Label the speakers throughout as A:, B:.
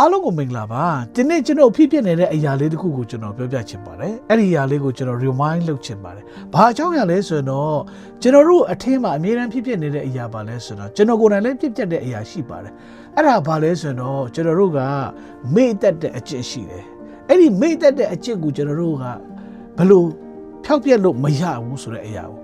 A: အားလုံးကိုမင်္ဂလာပါဒီနေ့ကျွန်တော်ဖြစ်ဖြစ်နေတဲ့အရာလေးတစ်ခုကိုကျွန်တော်ပြောပြချင်ပါတယ်အဲ့ဒီအရာလေးကိုကျွန်တော် remind လုပ်ချင်ပါတယ်ဘာအကြောင်းအရာလဲဆိုတော့ကျွန်တော်တို့အထင်းမှာအမြဲတမ်းဖြစ်ဖြစ်နေတဲ့အရာပါလဲဆိုတော့ကျွန်တော်ကိုယ်တိုင်လည်းဖြစ်ဖြစ်တဲ့အရာရှိပါတယ်အဲ့ဒါဘာလဲဆိုတော့ကျွန်တော်တို့ကမေ့တတ်တဲ့အကျင့်ရှိတယ်အဲ့ဒီမေ့တတ်တဲ့အကျင့်ကိုကျွန်တော်တို့ကဘယ်လို့ဖျောက်ပြက်လို့မရဘူးဆိုတဲ့အရာကို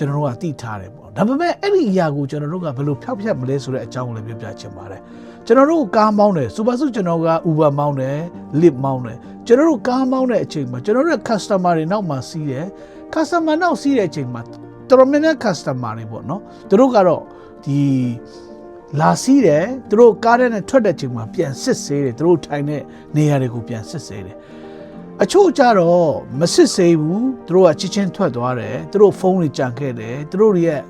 A: ကျွန်တော်တို့ကသိထားတယ်ပေါ့ဒါပေမဲ့အဲ့ဒီအရာကိုကျွန်တော်တို့ကဘယ်လို့ဖျောက်ပြက်မလဲဆိုတဲ့အကြောင်းကိုလည်းပြောပြချင်ပါတယ်ကျွန်တော်တို့ကားမောင်းတယ်စူပါစုကျွန်တော်က Uber မောင်းတယ် Lyft မောင်းတယ်ကျွန်တော်တို့ကားမောင်းတဲ့အချိန်မှာကျွန်တော်တို့ရဲ့ customer တွေနောက်မှာစီးတယ် customer နောက်စီးတဲ့အချိန်မှာတော်တော်များများ customer တွေပေါ့နော်သူတို့ကတော့ဒီလာစီးတယ်သူတို့ကားထဲနဲ့ထွက်တဲ့အချိန်မှာပြန်စစ်ဆေးတယ်သူတို့ထိုင်တဲ့နေရာတွေကိုပြန်စစ်ဆေးတယ် အချို့ကြတော့မစစ်ဆေးဘူးသူတို့ကချစ်ချင်းထွက်သွားတယ်သူတို့ဖုန်းတွေကြံခဲ့တယ်သူတို့တွေရဲ့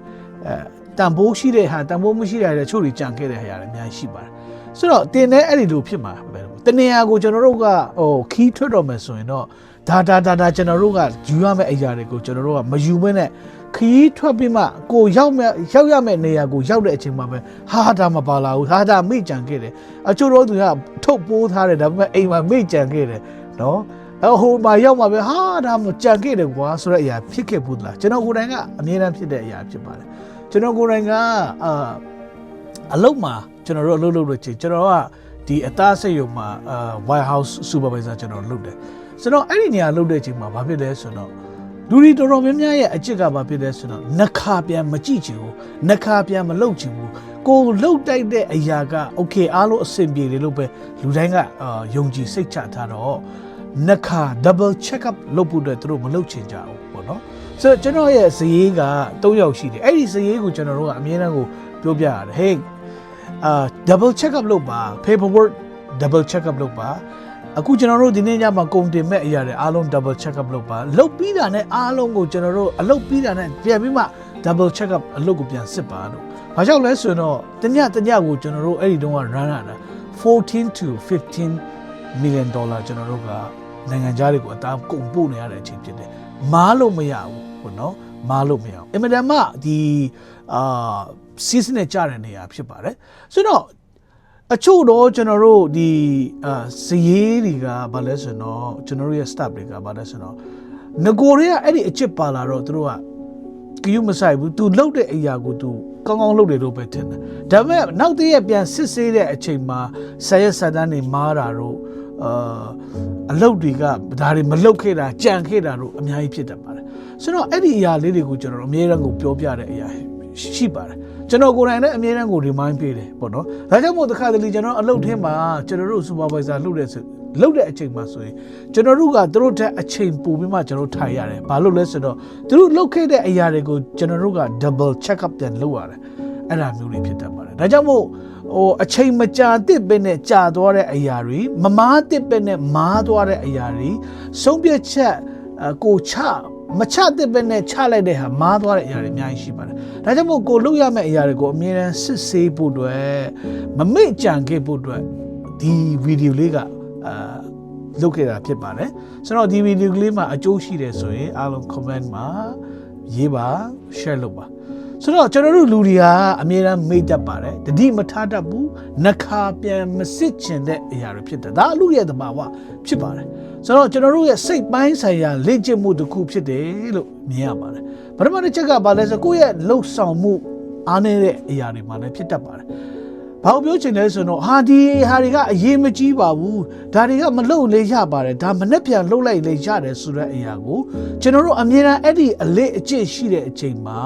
A: အဲတန်ဖိုးရှိတဲ့ဟာတန်ဖိုးမရှိတဲ့ဟာတွေချို့တွေကြံခဲ့တဲ့ဟာတွေအများကြီးရှိပါတယ်ဆိုတော့တင်တဲ့အဲ့ဒီလိုဖြစ်မှာပဲတနေရာကိုကျွန်တော်တို့ကဟိုခီးထွက်တော့မယ်ဆိုရင်တော့ဒါဒါဒါဒါကျွန်တော်တို့ကယူရမယ့်အရာတွေကိုကျွန်တော်တို့ကမယူဘဲနဲ့ခီးထွက်ပြီးမှကိုရောက်မဲ့ရောက်ရမယ့်နေရာကိုရောက်တဲ့အချိန်မှာပဲဟာဒါမပါလာဘူးဟာဒါမိကြံခဲ့တယ်အချို့တော့သူကထုတ်ပိုးထားတယ်ဒါပေမဲ့အိမ်မှာမိကြံခဲ့တယ်နော် အဟိုမှာရောက်မှာပဲဟာဒါမှကြံခဲ့တယ်ကွာဆိုတဲ့အရာဖြစ်ခဲ့ဘူးလားကျွန်တော်ကိုယ်တိုင်ကအမြဲတမ်းဖြစ်တဲ့အရာဖြစ်ပါတယ်ကျွန်တော်ကိုယ်တိုင်ကအာအလုပ်မှာကျွန်တော်တို့အလုပ်လုပ်လို့ချင်းကျွန်တော်ကဒီအသားစိတ်ရုံမှာအာ White House Supervisor ကျွန်တော်လုပ်တယ်ဆိုတော့အဲ့ဒီနေရာလုပ်တဲ့အချိန်မှာဘာဖြစ်လဲဆိုတော့လူတွေတော်တော်များများရဲ့အချစ်ကဘာဖြစ်လဲဆိုတော့နှခါပြန်မကြည့်ချင်ဘူးနှခါပြန်မလုပ်ချင်ဘူးကိုလှုပ်တိုက်တဲ့အရာက okay အားလုံးအဆင်ပြေတယ်လို့ပဲလူတိုင်းကအာယုံကြည်စိတ်ချထားတော့ နှစ်ခါ double check up လုပ်ဖို့အတွက်သူတို့မလုပ်ချင်ကြဘူးပေါ့နော်ဆိုတော့ကျွန်တော်ရဲ့ဇရေးက၃ယောက်ရှိတယ်အဲ့ဒီဇရေးကိုကျွန်တော်တို့ကအမြဲတမ်းကိုပြောပြရတယ် hey အာ double check up လုပ်ပါ paperwork double check up လုပ်ပါအခုကျွန်တော်တို့ဒီနေ့ညမှာကုန်တင်မဲ့အရာတွေအားလုံး double check up လုပ်ပါလုပ်ပြီးတာနဲ့အားလုံးကိုကျွန်တော်တို့အလုပ်ပြီးတာနဲ့ပြန်ပြီးမှ double check up အလုပ်ကိုပြန်စစ်ပါလို့ဘာကြောင့်လဲဆိုတော့တညတညကိုကျွန်တော်တို့အဲ့ဒီတုန်းက run ရတာ14 to 15 million dollar ကျွန်တော်တို့က နိုင်ငံခြားတွေကိုအသားကုန်ပို့နေရတဲ့အချိန်ဖြစ်တယ်မားလို့မရဘူးပေါ့နော်မားလို့မရဘူးအင်မတန်မှဒီအာစီးစနဲ့ကြတဲ့နေရာဖြစ်ပါတယ်ဆိုတော့အချို့တော့ကျွန်တော်တို့ဒီအာစည်ရေးတွေကဘာလဲဆိုတော့ကျွန်တော်တို့ရဲ့ staff တွေကဘာလဲဆိုတော့ငကိုတွေကအဲ့ဒီအချစ်ပါလာတော့သူတို့ကကယူမဆိုင်ဘူး तू လှုပ်တဲ့အရာကို तू ကောင်းကောင်းလှုပ်တယ်လို့ပဲထင်တယ်ဒါပေမဲ့နောက်တည့်ရက်ပြန်စစ်ဆေးတဲ့အချိန်မှာဆယ်ရက်ဆက်တန်းနေမားတာတို့ အာအလုတ်တွေကဒါတွေမလုတ်ခဲ့တာကြံခဲ့တာတို့အများကြီးဖြစ်တတ်ပါတယ်ဆိုတော့အဲ့ဒီအရာလေးတွေကိုကျွန်တော်တို့အမြဲတမ်းကိုပြောပြတဲ့အရာရှိပါတယ်ကျွန်တော်ကိုယ်တိုင်လည်းအမြဲတမ်းကို remind ပေးတယ်ပေါ့နော်ဒါကြောင့်မို့တစ်ခါတလေကျွန်တော်အလုပ်ထင်းမှာကျွန်တော်တို့ supervisor လုပ်တဲ့ဆိုလုပ်တဲ့အချိန်မှာဆိုရင်ကျွန်တော်တို့ကသူတို့တက်အချိန်ပိုပြီးမှကျွန်တော်ထိုင်ရတယ်ဘာလို့လဲဆိုတော့သူတို့လုပ်ခဲ့တဲ့အရာတွေကိုကျွန်တော်တို့က double check up ပြန်လုပ်ရတယ်အဲ့ဒါမျိုးတွေဖြစ်တတ်ပါတယ်ဒါကြောင့်မို့ ဟိုအချိန်မကြာတစ်ပဲနဲ့ကြာသွားတဲ့အရာတွေမမားတစ်ပဲနဲ့မားသွားတဲ့အရာတွေဆုံးဖြတ်ချက်အကိုချမချတဲ့ပဲနဲ့ချလိုက်တဲ့ဟာမားသွားတဲ့အရာတွေအများကြီးရှိပါတယ်။ဒါကြောင့်မို့ကိုလုပ်ရမယ့်အရာတွေကိုအမြဲတမ်းစစ်ဆေးဖို့အတွက်မမေ့ကြံခဲ့ဖို့အတွက်ဒီဗီဒီယိုလေးကအာလုပ်ခဲ့တာဖြစ်ပါတယ်။ဆိုတော့ဒီဗီဒီယိုကလေးမှာအကျိုးရှိတယ်ဆိုရင်အားလုံး comment မှာရေးပါ share လုပ်ပါ။ ဆိုတော့ကျွန်တော်တို့လူတွေဟာအမြဲတမ်းမေ့တတ်ပါတယ်တတိမထားတတ်ဘူးနှခါပြန်မစစ်ချင်တဲ့အရာတွေဖြစ်တယ်ဒါအလူရဲ့သဘာဝဖြစ်ပါတယ်ဆိုတော့ကျွန်တော်တို့ရဲ့စိတ်ပိုင်းဆိုင်ရာလေ့ကျင့်မှုတစ်ခုဖြစ်တယ်လို့မြင်ရပါတယ်ပထမတစ်ချက်ကဘာလဲဆိုကိုယ့်ရဲ့လှုပ်ဆောင်မှုအားနည်းတဲ့အရာတွေမှာလည်းဖြစ်တတ်ပါတယ်ဘာလို့ပြောချင်လဲဆိုတော့ဟာဒီဟာတွေကအရေးမကြီးပါဘူးဒါတွေကမလှုပ်လေရပါတယ်ဒါမနဲ့ပြန်လှုပ်လိုက်လေရတယ်ဆိုတဲ့အရာကိုကျွန်တော်တို့အမြဲတမ်းအဲ့ဒီအလေးအကျင့်ရှိတဲ့အချိန်မှာ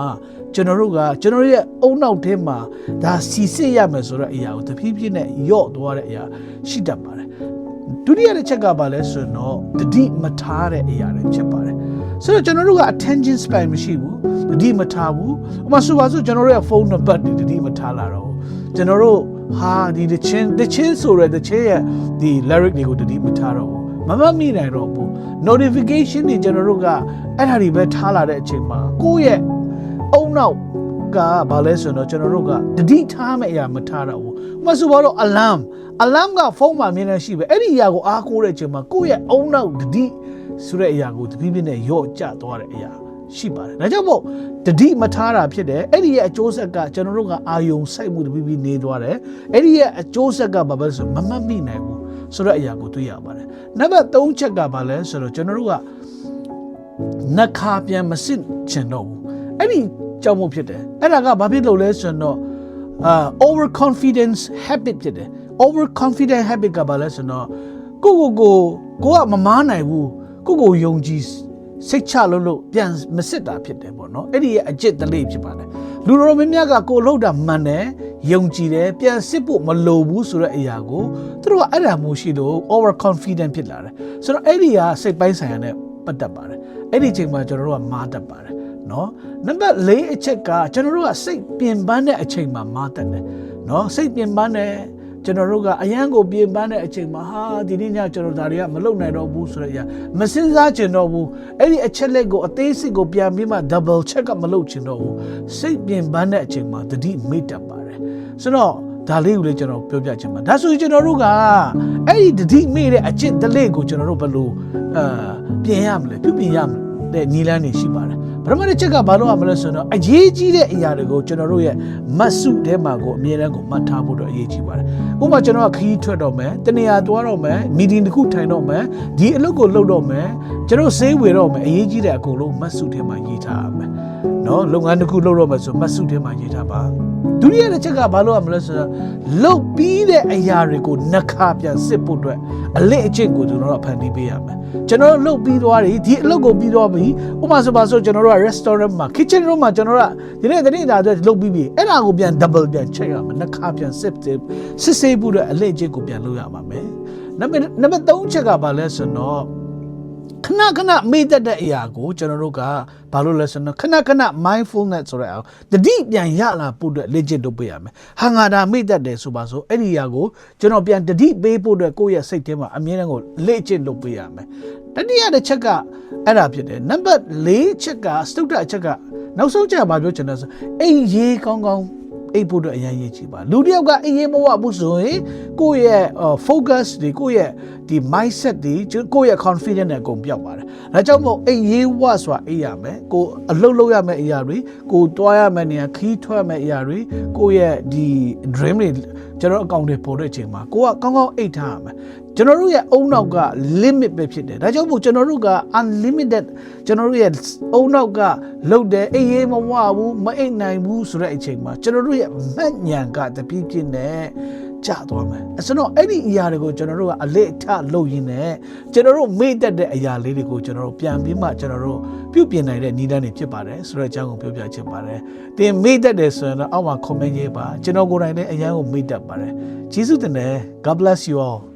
A: ကျွန်တော်တို့ကကျွန်တော်ရဲ့အုံနောက်ထဲမှာဒါစီစစ်ရမယ်ဆိုတဲ့အရာကိုတဖြည်းဖြည်းနဲ့ယော့သွားတဲ့အရာရှိတတ်ပါတယ်ဒုတိယတစ်ချက်ကဘာလဲဆိုတော့တတိမထားတဲ့အရာတွေဖြစ်ပါတယ်ဆိုတော့ကျွန်တော်တို့က attention span မရှိဘူးတတိမထားဘူးဥပမာဆိုပါစို့ကျွန်တော်တို့ရဲ့ဖုန်းနံပါတ်တွေတတိမထားလာတော့ဘူးကျွန်တော်တို့ဟာဒီတချင်းတချင်းဆိုရတဲ့တချင်းရဲ့ဒီ lyric တွေကိုတတိမထားတော့ဘူးမမမိနိုင်တော့ဘူး notification တွေကျွန်တော်တို့ကအဲ့ဒါတွေပဲထားလာတဲ့အချိန်မှာကိုယ့်ရဲ့ အုံနောက်ကဘာလဲဆိုတော့ကျွန်တော်တို့ကတတိထားမယ့်အရာမထားတော့ဘူးဥပမာဆိုပါတော့ alarm alarm ကဖုန်းမှာအမြဲတမ်းရှိပဲအဲ့ဒီအရာကိုအားကိုးတဲ့အချိန်မှာကိုယ့်ရဲ့အုံနောက်တတိဆိုတဲ့အရာကိုတပြည့်ပြည့်နဲ့ယော့ကျသွားတဲ့အရာရှိပါတယ်ဒါကြောင့်မို့တတိမထားတာဖြစ်တယ်အဲ့ဒီရဲ့အကျိုးဆက်ကကျွန်တော်တို့ကအာယုံစိုက်မှုတပြည့်ပြည့်နေသွားတယ်အဲ့ဒီရဲ့အကျိုးဆက်ကဘာပဲဆိုမမတ်မိနိုင်ဘူးဆိုတဲ့အရာကိုတွေ့ရပါတယ်နံပါတ်3ချက်ကဘာလဲဆိုတော့ကျွန်တော်တို့ကနှခါပြန်မစစ်ချင်တော့ဘူးအဲ့ဒီ ကြောင့်မို့ဖြစ်တယ်အဲ့ဒါကဘာဖြစ်လို့လဲဆိုတော့အာ over confidence habit ဖြစ်တယ် over confident habit ကဘာလဲဆိုတော့ကိုကိုကိုကိုကမမားနိုင်ဘူးကိုကိုယုံကြည်စိတ်ချလို့လို့ပြန်မစစ်တာဖြစ်တယ်ပေါ့နော်အဲ့ဒီရဲ့အကျစ်တလေးဖြစ်ပါတယ်လူတော်များများကကိုလှုပ်တာမှန်တယ်ယုံကြည်တယ်ပြန်စစ်ဖို့မလိုဘူးဆိုတဲ့အရာကိုသူတို့ကအဲ့ဒါမျိုးရှိလို့ over confident ဖြစ်လာတယ်ဆိုတော့အဲ့ဒီကစိတ်ပိုင်းဆိုင်ရာနဲ့ပတ်သက်ပါတယ်အဲ့ဒီအချိန်မှာကျွန်တော်တို့ကမားတတ်ပါတယ် နော်နံပါတ်၄အချက်ကကျွန်တော်တို့ကစိတ်ပြင်ပန်းတဲ့အချိန်မှာမားတတ်တယ်နော်စိတ်ပြင်ပန်းတဲ့ကျွန်တော်တို့ကအရန်ကိုပြင်ပန်းတဲ့အချိန်မှာဟာဒီနေ့ညကျွန်တော်ဒါတွေကမလုပ်နိုင်တော့ဘူးဆိုတဲ့အရာမစင်စားချင်တော့ဘူးအဲ့ဒီအချက်လက်ကိုအသေးစိတ်ကိုပြန်ပြီးမှ double check ကမလုပ်ချင်တော့ဘူးစိတ်ပြင်ပန်းတဲ့အချိန်မှာတတိမိတ်တတ်ပါတယ်ဆိုတော့ဒါလေးကိုလည်းကျွန်တော်ပြောပြချင်ပါဒါဆိုရင်ကျွန်တော်တို့ကအဲ့ဒီတတိမိတဲ့အကျင့်တလေးကိုကျွန်တော်တို့ဘယ်လိုအာပြင်ရမလဲပြုပြင်ရမလဲတဲ့နီလန်းနေရှိပါတယ် ပထမတစ်ချက်ကဘာလို့ရမလဲဆိုတော့အရေးကြီးတဲ့အရာတွေကိုကျွန်တော်တို့ရဲ့မတ်စုထဲမှာကိုအမြဲတမ်းကိုမှတ်ထားဖို့တော့အရေးကြီးပါတယ်ဥပမာကျွန်တော်ကခရီးထွက်တော့မယ်တနေရာသွားတော့မယ်မီတင်တစ်ခုထိုင်တော့မယ်ဒီအလုပ်ကိုလုပ်တော့မယ်ကျွန်တော်စေးဝေတော့မယ်အရေးကြီးတဲ့အကုန်လုံးမတ်စုထဲမှာရေးထားရမယ် နော်လုပ်ငန်းတစ်ခုလုပ်တော့မယ်ဆိုမတ်စုထဲမှာရေးထားပါဒုတိယတစ်ချက်ကဘာလို့ရမလဲဆိုတော့လုပ်ပြီးတဲ့အရာတွေကိုနှခါပြန်စစ်ဖို့အတွက်အလေးအကျင့်ကိုကျွန်တော်တို့ဖန်တီးပေးရမယ်ကျွန်တော်တို့လုပ်ပြီးသွားတယ်ဒီအလုပ်ကိုပြီးတော့ပြီဥပမာဆိုပါဆိုကျွန်တော်တို့က restaurant မှာ kitchen room မှာကျွန်တော်တို့ကဒီနေ့တနေ့တာအတွက်လုပ်ပြီးပြီအဲ့ဒါကိုပြန် double ပြန် check ရမယ်နှခါပြန်စစ်စစ်စစ်ဖို့အတွက်အလေးအကျင့်ကိုပြန်လုပ်ရပါမယ်နံပါတ်နံပါတ်3ချက်ကဘာလဲဆိုတော့ ခဏခဏမေ့တတ်တဲ့အရာကိုကျွန်တော်တို့ကဘာလို့လဲဆိုတော့ခဏခဏ mindfulness ဆိုတဲ့အအောင်တတိပြန်ရလာဖို့အတွက်လေ့ကျင့်လုပ်ပေးရမယ်။ဟာငါဒါမေ့တတ်တယ်ဆိုပါဆိုအဲ့ဒီအရာကိုကျွန်တော်ပြန်တတိပေးဖို့အတွက်ကိုယ့်ရဲ့စိတ်ထဲမှာအမြဲတမ်းကိုလေ့ကျင့်လုပ်ပေးရမယ်။တတိယတစ်ချက်ကအဲ့ဒါဖြစ်တယ်။နံပါတ်၄ချက်ကစတုတ္တအချက်ကနောက်ဆုံးချက်ကဘာပြောချင်လဲဆိုအိမ်ရေးကောင်းကောင်း အိပ်ဖို့အတွက်အရင်ရေးချပါလူတစ်ယောက်ကအိပ်ရေးမဝဘူးဆိုရင်ကိုယ့်ရဲ့ focus တွေကိုယ့်ရဲ့ဒီ mindset တွေကိုယ့်ရဲ့ confidence နဲ့အကုန်ပြောက်ပါတယ်ဒါကြောင့်မို့အိပ်ရေးဝဆိုတာအိပ်ရမယ်ကိုအလုပ်လုပ်ရမယ့်အရာတွေကိုတွားရမယ့်နေရာခီးထွက်ရမယ့်အရာတွေကိုယ့်ရဲ့ဒီ dream တွေကျွန်တော်အကောင့်တွေပေါ်တဲ့အချိန်မှာကိုကကောင်းကောင်းအိပ်ထားရမယ် ကျွန်တော်တို့ရဲ့အုံနောက်က limit ပဲဖြစ်တယ်ဒါကြောင့်မို့ကျွန်တော်တို့က unlimited ကျွန်တော်တို့ရဲ့အုံနောက်ကလုတ်တယ်အိပ်ရေးမဝဘူးမအိပ်နိုင်ဘူးဆိုတဲ့အချိန်မှာကျွန်တော်တို့ရဲ့မှတ်ဉာဏ်ကတပြည့်ပြည့်နဲ့ကျသွားမယ်အဲဆိုတော့အဲ့ဒီအရာတွေကိုကျွန်တော်တို့ကအလေးအထလုပ်ရင်းနဲ့ကျွန်တော်တို့မေ့တတ်တဲ့အရာလေးတွေကိုကျွန်တော်တို့ပြန်ပြီးမှကျွန်တော်တို့ပြုပြင်နိုင်တဲ့နည်းလမ်းတွေဖြစ်ပါတယ်ဆိုတော့အကြောင်းကိုပြောပြချင်ပါတယ်သင်မေ့တတ်တယ်ဆိုရင်တော့အောက်မှာ comment ရေးပါကျွန်တော်ကိုယ်တိုင်လည်းအရန်ကိုမေ့တတ်ပါတယ်ကျေးဇူးတင်တယ် God bless you all